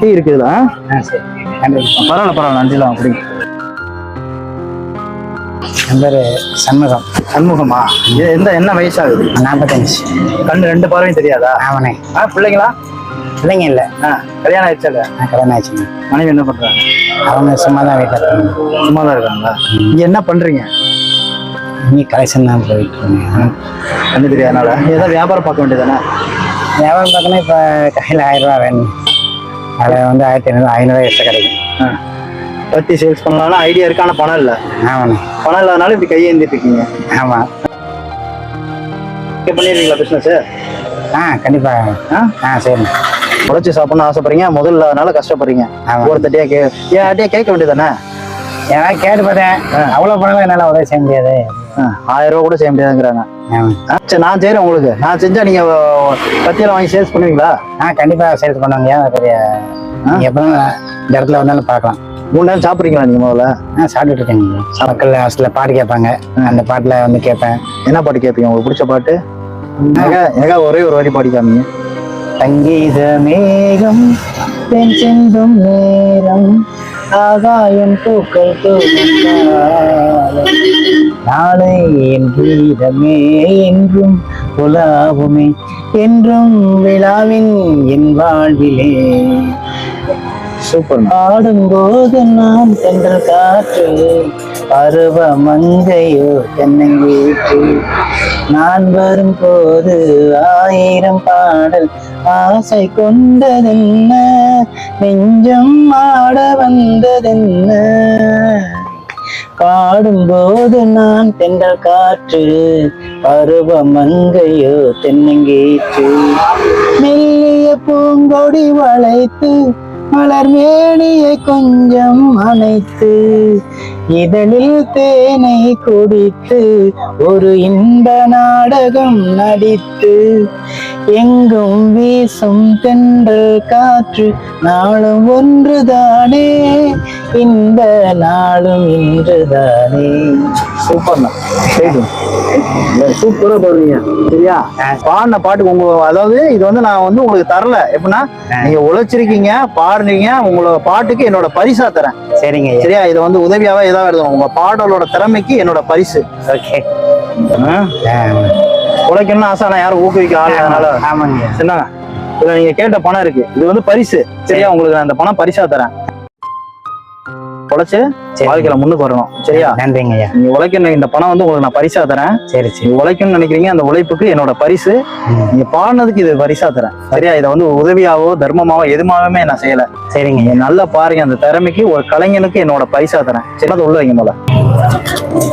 Tea இருக்குதுல பரவாயில்ல பரவாயில்ல அஞ்சுலாம் அப்படி என் பேர் சண்முகம். சண்முகமா? இது எந்த என்ன வயசாகுது? நாற்பத்தஞ்சு கண்ணு ரெண்டு பார்வையும் தெரியாதா? ஆமாண்ணே. ஆ பிள்ளைங்களா? இல்லைங்க இல்லை. ஆ கல்யாணம் ஆயிடுச்சா நான் கல்யாணம் ஆச்சுங்க மனைவி என்ன பண்றாங்க? அவங்க சும்மா தான் வீட்டில் இருக்காங்க. சும்மா தான் இருக்காங்களா இங்க என்ன பண்றீங்க? இங்கே கலெக்ஷன் தான் போயிட்டு இருக்கேங்க கண்ணு தெரியாதனால ஏதாவது வியாபாரம் பார்க்க வேண்டியதானே வியாபாரம் பார்த்தோன்னா இப்போ கையில் ஆயிரம் ரூபா வேணும். அதில் வந்து ஆயிரத்தி ஐநூறு ஐநூறுரூவா எக்ஸ்ட்ரா கிடைக்கும். பத்தி சேல்ஸ் பண்ணலாம்னா ஐடியா இருக்கு ஆனா பணம் இல்லை. ஆமாண்ணே. பணம் இல்லாதனால இப்படி கையேந்திட்டு இருக்கீங்க. ஆமாம் பண்ணிடுறீங்களா பிசினஸ் ஆ கண்டிப்பாக ஆ? ஆ சரிண்ணே. உழைச்சி சாப்பிடணும்னு ஆசைப்படுறீங்க. முதல்ல இல்லாதனால கஷ்டப்படுறீங்க. ஒருத்தட்டியா கே ஏன் அட்டியா கேட்க வேண்டியதானே ஏதாவது கேட்டு பார்த்தேன். அவ்வளோ பணம் என்னால் உதவி செய்ய முடியாது. ஆயிரம் ரூபா கூட செய்ய முடியாதுங்கிறாங்க. சரி நான் செய்றேன் உங்களுக்கு. நான் செஞ்சா நீங்க அஹ், பத்தியெல்லாம் வாங்கி சேல்ஸ் பண்ணுவீங்களா? ஆ கண்டிப்பாக சேல்ஸ் பண்ணுவாங்க. ஏன் பெரிய நீங்கள் எப்போ இந்த இடத்துல வந்தாலும் பார்க்கலாம். மூணு நேரம் சாப்பிட்றீங்களா நீங்க முதல்ல? ஆ சாப்பிட்டுட்டு இருக்கேன். மக்கள் ஹாஸ்டலில் பாட்டு கேட்பாங்க. அந்த பாட்டில் வந்து கேட்பேன். என்ன பாட்டு கேட்பீங்க? உங்களுக்கு பிடிச்ச பாட்டு? ஏகா ஒரே ஒரு வாட்டி பாடி காமிங்க. சங்கீத மேகம் தென் செந்தும் நேரம் ஆகாயம் பூக்கள் தூவும் காலம். நாளை என் கீதமே என்றும் உலாவுமே என்றும் விழாவின் என் வாழ்விலே. சூப்பர். ஆடும்போது நான் தென்றல் காற்று பருவ மங்கையோ தென்னங்கீற்று நான் வரும்போது ஆயிரம் பாடல் ஆசை கொண்டதென்ன நெஞ்சம் ஆட வந்ததென்ன. பாடும்போது நான் தென்றல் காற்று பருவ மங்கையோ தென்னங்கீற்று. மெல்லிய பூங்கொடி வளைத்து மலர் மேனியை கொஞ்சம் அணைத்து இதழில் தேனை குடித்து ஒரு இன்ப நாடகம் நடித்து எங்கும் வீசும் தென்றல் காற்று நாளும் ஒன்றுதானே? இந்த நாளும் இன்றுதானே. சூப்பர்ண்ணா. சூப்பரா பாடுறீங்க. சரியா? பாடின பாட்டுக்கு உங்க அதாவது இது வந்து நான் வந்து உங்களுக்கு தரல. எப்படின்னா நீங்க உழைச்சிருக்கீங்க பாடுறீங்க உங்களோட பாட்டுக்கு என்னோட பரிசா தரேன். சரிங்க சரியா? இதை வந்து உதவியாவே ஏதாவது உங்க பாடலோட திறமைக்கு என்னோட பரிசு. ஓகே ஆ? உழைக்கணும்னு ஆசை? நான் யாரும் ஊக்குவிக்க ஆள் அதனால ஆமாங்க. என்னங்க இதுல நீங்க கேட்ட பணம் இருக்கு. இது வந்து பரிசு. சரியா? உங்களுக்கு நான் அந்த பணம் பரிசா தரேன். உழைச்சு. வாழ்க்கையில முன்னுக்கு வரணும். சரியா? நன்றிங்க ஐயா. நீங்க உழைக்கணும். இந்த பணம் வந்து உங்களுக்கு நான் பரிசா தரேன். சரி சரி. உழைக்கணும்னு நினைக்கிறீங்க. அந்த உழைப்புக்கு என்னோட பரிசு. நீங்க பாடினதுக்கு இது பரிசா தரேன். சரியா? இதை வந்து உதவியாவோ தர்மமாவோ எதுமாவே நான் செய்யல. சரிங்க நல்லா பாருங்க. அந்த திறமைக்கு ஒரு கலைஞனுக்கு என்னோட பரிசா தரேன். சரி. அது உள்ள வைங்க போல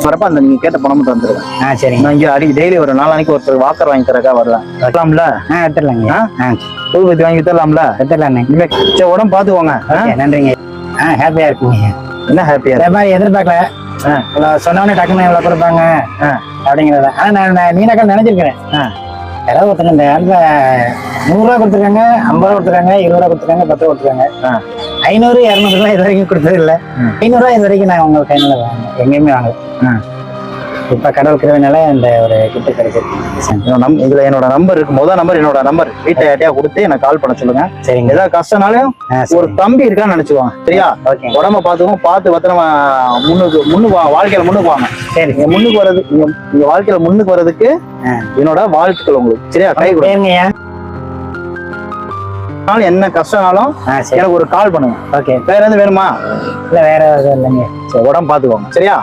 வரப்ப அந்த நீங்க கேட்ட பணம் தந்துருவேன் ஆ சரிங்க நான் இங்க அடி டெய்லி ஒரு நாளைக்கு ஒருத்தர் வாக்கர் வாங்கி தரக்கா வருவேன் வரலாம்ல? ஆ எடுத்துடலாங்க. ஆ? ஊதுபத்தி வாங்கி தரலாம்ல எடுத்துடலாண்ணே சரி உடம்பு? ஓகே நன்றிங்க. ஆ ஹாப்பியா இருக்குங்க. என்ன ஹாப்பியா அதே மாதிரி எதிர்பார்க்கல. சொன்னவொடனே டக்குன்னு இவ்வளோ கொடுப்பாங்க. அப்படிங்கிறத. ஆனால் நான் நான் நீனாக்கா நினைச்சிருக்கிறேன். யாராவது ஒருத்தங்க இந்த நூறுரூவா கொடுத்துருக்காங்க ஐம்பது ரூபா கொடுத்துருக்காங்க இருபது ரூபா கொடுத்துருக்காங்க பத்து ரூபா கொடுத்துருக்காங்க. ஐநூறு இரநூறுலாம் இது வரைக்கும் கொடுத்தது இல்லை. ம். ஐநூறுரூவா இது வரைக்கும் நான் உங்களுக்கு கையில் வாங்க எங்கேயுமே வாங்கல. இப்போ கடவுள் கிருவினால இந்த ஒரு கிஃப்ட் கிடைக்குது. என்னோட நம் இதுல என்னோட நம்பர் இருக்கு. முதல் நம்பர் என்னோட நம்பர் வீட்டை யார்ட்டையா கொடுத்து எனக்கு கால் பண்ண சொல்லுங்க. சரிங்க. ஏதாவது கஷ்டம்னாலும் ஆ ஒரு தம்பி இருக்கான்னு நினைச்சுக்கோங்க. சரியா? ஓகே. உடம்ப பாத்துக்கோங்க பார்த்து பத்திரமா முன்னுக்கு முன்னுக்கு வாழ்க்கையில முன்னுக்கு வாங்க. சரி. முன்னுக்கு வர்றது நீங்க வாழ்க்கையில முன்னுக்கு வர்றதுக்கு. என்னோட வாழ்த்துக்கள் உங்களுக்கு. சரியா? கை கொடுங்க. சரிங்கய்யா என்ன கஷ்டம்னாலும் எனக்கு ஒரு கால் பண்ணுங்க. ஓகே வேற எதுவும் வேணுமா? இல்லை வேற எதுவும் இல்லைங்க. சரி, உடம்பு பாத்துக்கோங்க சரியா?